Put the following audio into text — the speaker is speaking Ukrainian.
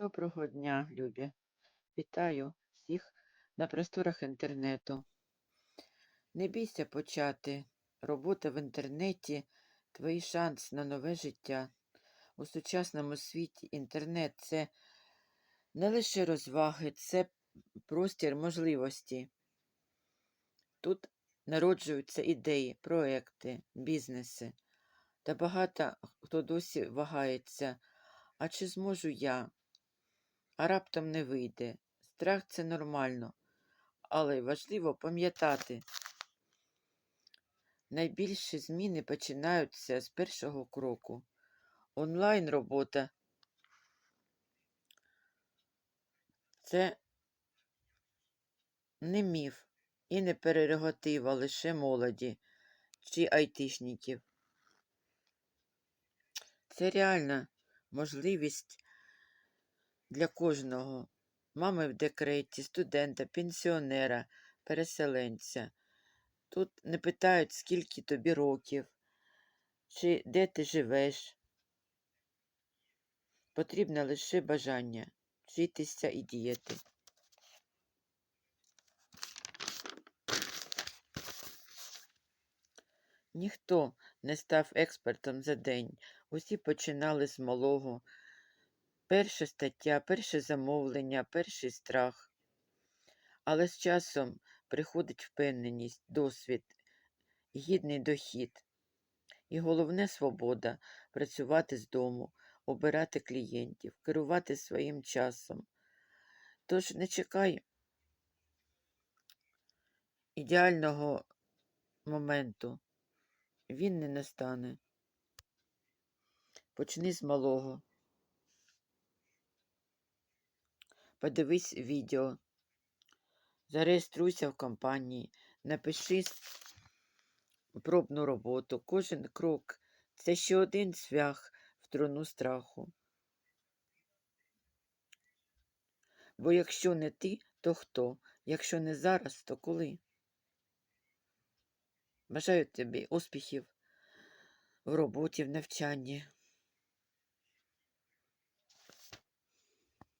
Доброго дня, любі! Вітаю всіх на просторах інтернету. Не бійся почати. Робота в інтернеті твій шанс на нове життя. У сучасному світі інтернет це не лише розваги, це простір можливості. Тут народжуються ідеї, проекти, бізнеси. Та багато хто досі вагається. А чи зможу я? А раптом не вийде. Страх це нормально, але важливо пам'ятати. Найбільші зміни починаються з першого кроку. Онлайн робота це не міф і не прерогатива лише молоді чи айтишників. Це реальна можливість для кожного мами в декреті, студента, пенсіонера, переселенця. Тут не питають, скільки тобі років, чи де ти живеш. Потрібне лише бажання вчитися і діяти. Ніхто не став експертом за день. Усі починали з малого. Перша стаття, перше замовлення, перший страх. Але з часом приходить впевненість, досвід, гідний дохід. І головне свобода працювати з дому, обирати клієнтів, керувати своїм часом. Тож не чекай ідеального моменту. Він не настане. Почни з малого. Подивись відео, зареєструйся в компанії, напиши пробну роботу. Кожен крок це ще один цвях в труну страху. Бо якщо не ти, то хто? Якщо не зараз, то коли? Бажаю тобі успіхів в роботі, в навчанні.